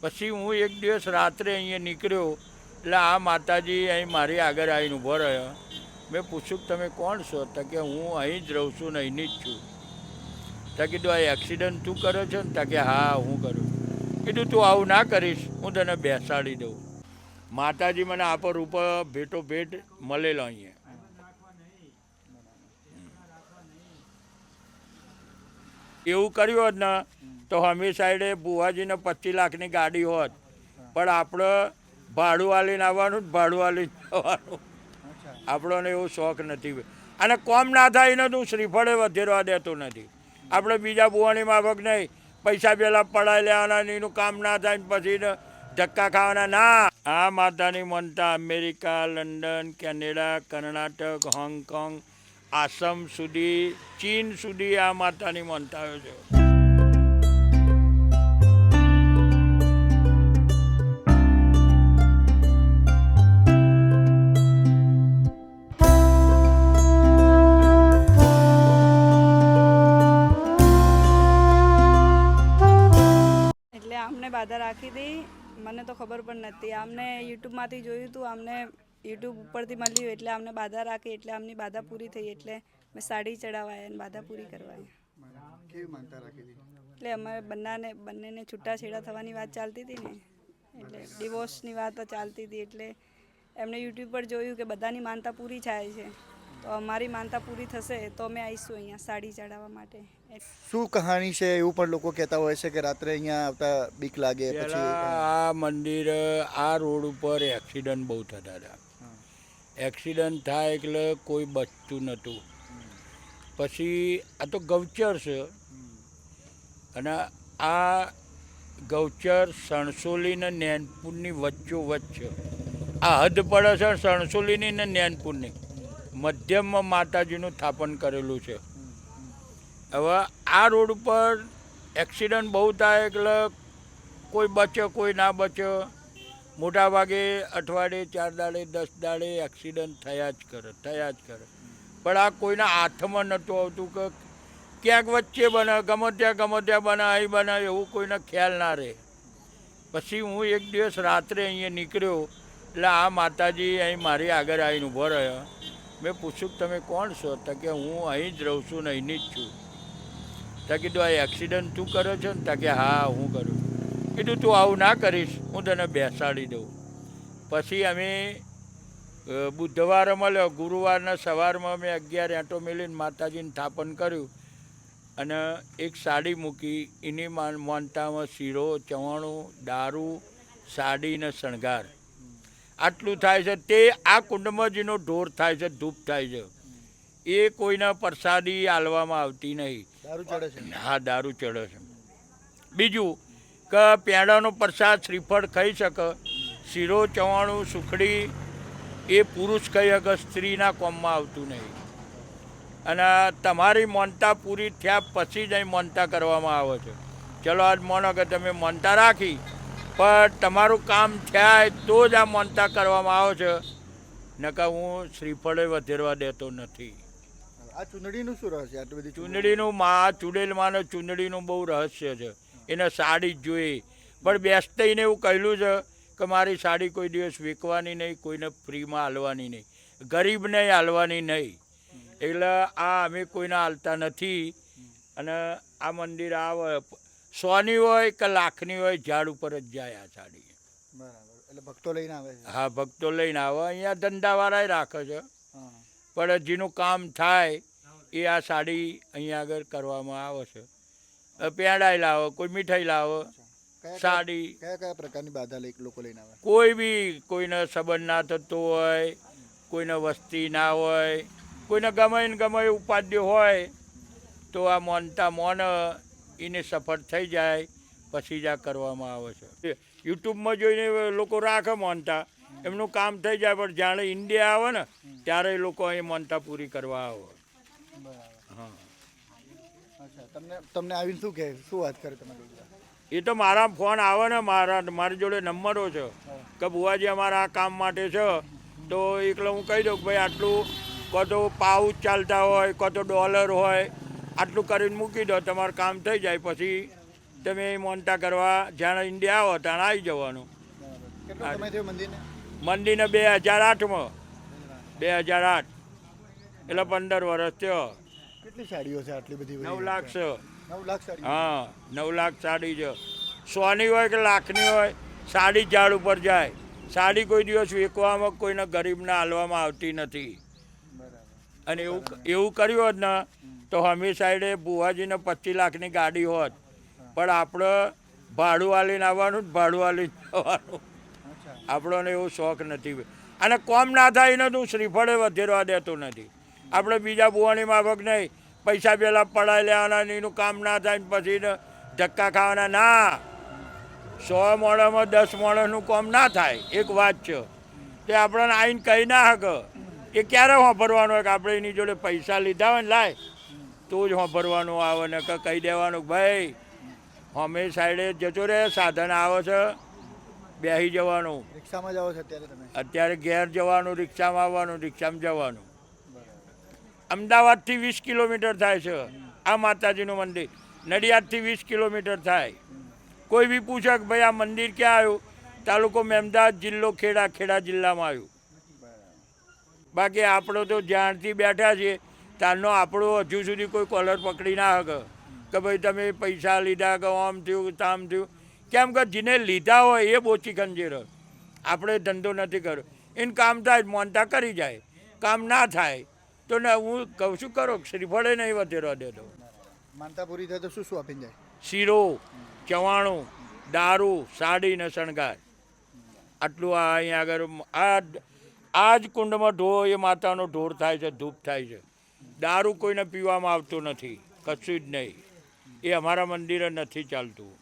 પછી હું એક દિવસ રાત્રે અહીંયા નીકળ્યો, એટલે આ માતાજી અહીં મારી આગળ આવીને ઊભો રહ્યો. મેં પૂછ્યું, તમે કોણ છો? તો કે, હું અહીં જ રહું છું ને અહીંની જ છું. તો કીધું, આ એક્સિડન્ટ તું કર્યો છે ને? તો કે, હા, હું કરું કીધું, તું આવું ના કરીશ, હું તને બેસાડી દઉં. માતાજી મને આ પર ઉપર ભેટો ભેટ મળેલો અહીંયા. એવું કર્યું હોત ને તો હમી સાઈડે બુવાજીને પચીસ લાખની ગાડી હોત. પણ આપણે ભાડું આલીને આવવાનું જ ભાડું આલીને જવાનું આપણને એવો શોખ નથી. અને કોમ ના થાય ને તું શ્રીફળે વધેરવા દેતો નથી. આપણે બીજા બુવાની માફક નહીં. પૈસા પહેલાં પડાઈ લેવાના એનું કામ ના થાય પછી ધક્કા ખાવાના. ના. આ માતાની મનતા America London Canada Karnataka Hong Kong Assam સુધી, ચીન સુધી આ માતાની મનતાઓ છે. એટલે આમને બાધા રાખી હતી મને તો ખબર પણ નથી. આમને યુટ્યુબમાંથી જોયું હતું આમને યુટ્યુબ ઉપરથી મળ્યું એટલે અમને બાધા રાખે એટલે અમની બાધા પૂરી થઈ એટલે મેં સાડી ચડાવાય અને બાધા પૂરી કરવાય કેવી માનતા રાખી એટલે અમારે બંનાને બંનેને છૂટાછેડા થવાની વાત ચાલતી હતી ને એટલે ડિવોર્સની વાત ચાલતી હતી એટલે એમણે યુટ્યુબ પર જોયું કે બધાની માનતા પૂરી થાય છે. તો અમારી માનતા પૂરી થશે તો અમે આવીશું અહીંયા સાડી ચડાવવા માટે. શું કહાની છે એવું પણ લોકો કહેતા હોય છે કે રાત્રે અહીંયા આવતા બીક લાગે પછી આ મંદિર આ રોડ ઉપર એક્સિડન્ટ બહુ થતા હતા. એક્સિડન્ટ થાય એટલે કોઈ બચતું નહોતું. પછી આ તો ગૌચર છે. અને આ ગૌચર સણસોલી ને નેનપુરની વચ્ચો વચ્ચે છે. આ હદ પડે છે સણસોલીની ને નેનપુરની. મધ્યમમાં માતાજીનું સ્થાપન કરેલું છે. હવે આ રોડ ઉપર એક્સિડન્ટ બહુ થાય એટલે કોઈ બચે કોઈ ના બચે. મોટા ભાગે અઠવાડિયે, ચાર દાડે, દસ દાડે એક્સિડન્ટ થયા જ કરે, થયા જ કરે. પણ આ કોઈના હાથમાં નહોતું આવતું કે ક્યાંક વચ્ચે બને ગમે ત્યાં ગમે ત્યાં બને અહીં બને એવું કોઈને ખ્યાલ ના રહે. પછી હું એક દિવસ રાત્રે અહીંયા નીકળ્યો, એટલે આ માતાજી અહીં મારી આગળ આવીને ઊભો રહ્યો. મેં પૂછ્યું, તમે કોણ છો? તો કે, હું અહીં જ રહું છું ને અહીંની જ છું. તો કીધું, આ એક્સિડન્ટ તું કર્યો છે? ને તો કે, હા, હું કરું કીધું તું આવું ના કરીશ હું તને બેસાડી દઉં. પછી અમે બુધવારે મળ્યો ગુરુવારના સવારમાં મેં અગિયાર એંટો મેલીને માતાજીને સ્થાપન કર્યું અને એક સાડી મૂકી એની માનતામાં શીરો ચવાણું દારૂ સાડીને શણગાર. આટલું થાય છે. તે આ કુંડમજીનો ઢોર થાય છે ધૂપ થાય છે. એ કોઈના પ્રસાદી આલવામાં આવતી નહીં. દારૂ ચડે છે. હા દારૂ ચડે છે. બીજું કે પેંડાનો પ્રસાદ શ્રીફળ ખાઈ શકે. શીરો ચવાણું સુખડી એ પુરુષ કહી શકે સ્ત્રીના કોમમાં આવતું નહીં. અને તમારી મોનતા પૂરી થયા પછી જ અહીં મોનતા કરવામાં આવે છે. ચલો આજ માનો કે તમે મોનતા રાખી પણ તમારું કામ થાય તો જ આ મોનતા કરવામાં આવે છે. નકા હું શ્રીફળે વધેરવા દેતો નથી. આ ચૂંદડીનું શું રહસ્ય? આટલું બધું ચૂંદડી ચૂંદડીનું મા ચૂડેલ માનો ચૂંદડીનું બહુ રહસ્ય છે. એને સાડી જ જોઈએ. પણ બેસતઈને એવું કહેલું છે કે મારી સાડી કોઈ દિવસ વેચવાની નહીં કોઈને ફ્રીમાં હાલવાની નહીં. ગરીબને હાલવાની નહીં. એટલે આ અમે કોઈને હાલતા નથી. અને આ મંદિર આવે સોની હોય કે લાખની હોય ઝાડ ઉપર જ જાય આ સાડી. બરાબર. એટલે ભક્તો લઈને આવે છે. હા ભક્તો લઈને આવે. અહીંયા ધંધાવાળાએ રાખે છે. પણ જેનું કામ થાય એ આ સાડી અહીંયા આગળ કરવામાં આવે છે. પેંડાઈ લાવો કોઈ મીઠાઈ લાવો સાડી. કયા કયા પ્રકારની બાધા લઈ લોકો લઈને આવે? કોઈ બી કોઈને સંબંધ ના થતો હોય કોઈને વસ્તી ના હોય કોઈને ગમે ને ગમે ઉપાધ્ય હોય તો આ મોનતા મોન એને સફળ થઈ જાય પછી જ આ કરવામાં આવે છે. યુટ્યુબમાં જોઈને લોકો રાખે મોનતા. એમનું કામ થઈ જાય પણ જાણે ઇન્ડિયા આવે ને ત્યારે એ લોકો અહીં મોનતા પૂરી કરવા આવે. હા. અચ્છા તમને તમને આવીને શું કહે? શું વાત કરે તમે લોકો એ તો મારા ફોન આવે ને મારા મારી જોડે નંબરો છે કે બુવાજી અમારા આ કામ માટે છે તો એકલો હું કહી દઉં કે ભાઈ આટલું કો તો પાઉચ ચાલતા હોય કો તો ડોલર હોય આટલું કરીને મૂકી દો તમારું કામ થઈ જાય. પછી તમે મોનતા કરવા જાણે ઇન્ડિયા આવો ત્યાં આવી જવાનું. મંદિરને બે હજાર આઠમાં. બે હજાર આઠ. એટલે પંદર વર્ષ થયો. કેટલી સાડીઓ છે આટલી બધી નવ લાખ છે. નવ લાખ હા નવ લાખ સાડી છે. સોની હોય કે લાખની હોય સાડી ઝાડ ઉપર જાય. સાડી કોઈ દિવસ વેચવામાં કોઈને ગરીબને હાલવામાં આવતી નથી. અને એવું એવું કર્યું હોત ને તો હમી સાઈડે બુવાજીને પચીસ લાખની ગાડી હોત. પણ આપણે ભાડું આલીને આવવાનું જ ભાડું આલીને જવાનું. આપણોને આપણને એવો શોખ નથી. અને કોમ ના થાય એને તું શ્રીફળે વધેરવા દેતો નથી. આપણે બીજા બુવાની માફક નહીં. પૈસા પહેલાં પડાઈ લેવાના એનું કામ ના થાય ને પછી ધક્કા ખાવાના. ના સો મોડામાં દસ મોડાનું કામ ના થાય. એક વાત છે. તે આપણને આવીને કહી ના હક. એ ક્યારે વાપરવાનું હોય કે આપણે એની જોડે પૈસા લીધા હોય ને લાય. તો જ વાપરવાનું આવે ને કે કહી દેવાનું ભાઈ અમે સાઈડે જતો રહે સાધન આવે છે બેસી જવાનું. રિક્ષામાં જાઓ છો અત્યારે તમે? અત્યારે ઘેર જવાનું રિક્ષામાં આવવાનું રિક્ષામાં જવાનું. અમદાવાદથી વીસ કિલોમીટર થાય છે. આ માતાજીનું મંદિર. નડિયાદથી વીસ કિલોમીટર થાય. કોઈ બી પૂછે કે ભાઈ આ મંદિર ક્યાં આવ્યું? તાલુકો મહેમદાવાદ જિલ્લો ખેડા ખેડા જિલ્લામાં આવ્યું. બાકી આપણો તો જ્યાંથી બેઠા છીએ, ત્યારનો આપણો હજુ સુધી કોઈ કોલર પકડી ના શકે. કે ભાઈ તમે પૈસા લીધા કે આમ થયું તામ થયું. કેમ કે જેને લીધા હોય એ બોચી ખંજેર આપણે ધંધો નથી કર્યો. એને કામ થાય, મોનતા કરી જાય. કામ ના થાય. તો ને હું કહું છું કરો? શ્રીફળે નહીં વધેરો દેતો માનતા પૂરી થાય તો શું શું આપીને જાય? શીરો ચવાણું દારૂ સાડી ને શણગાર. આટલું આ અહીંયા આગળ આ આ જ કુંડમાં ઢો એ માતાનો ઢોર થાય છે ધૂપ થાય છે. દારૂ કોઈને પીવામાં આવતું નથી કશું જ નહીં. એ અમારા મંદિરે નથી ચાલતું.